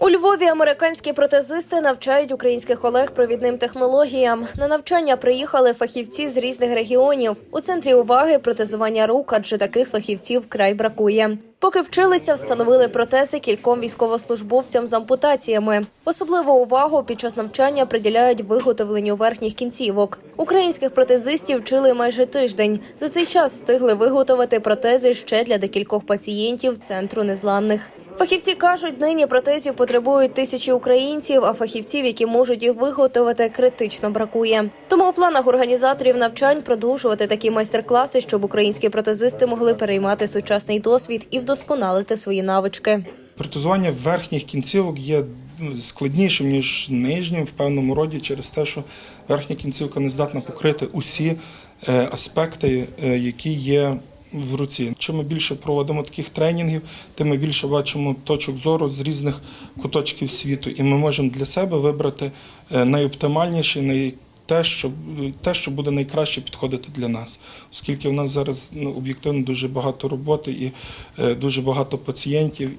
У Львові американські протезисти навчають українських колег провідним технологіям. На навчання приїхали фахівці з різних регіонів. У центрі уваги протезування рук, адже таких фахівців вкрай бракує. Поки вчилися, встановили протези кільком військовослужбовцям з ампутаціями. Особливу увагу під час навчання приділяють виготовленню верхніх кінцівок. Українських протезистів вчили майже тиждень. За цей час встигли виготовити протези ще для декількох пацієнтів центру незламних. Фахівці кажуть, нині протезів потребують тисячі українців, а фахівців, які можуть їх виготовити, критично бракує. Тому у планах організаторів навчань продовжувати такі майстер-класи, щоб українські протезисти могли переймати сучасний досвід і вдосконалити свої навички. Протезування верхніх кінцівок є ну, складнішим, ніж нижнім в певному роді, через те, що верхня кінцівка не здатна покрити усі е, аспекти, е, які є в руці. Чим ми більше проводимо таких тренінгів, тим ми більше бачимо точок зору з різних куточків світу, і ми можемо для себе вибрати е, найоптимальніше, най... те, що, те, що буде найкраще підходити для нас, оскільки в нас зараз ну, об'єктивно дуже багато роботи і е, дуже багато пацієнтів,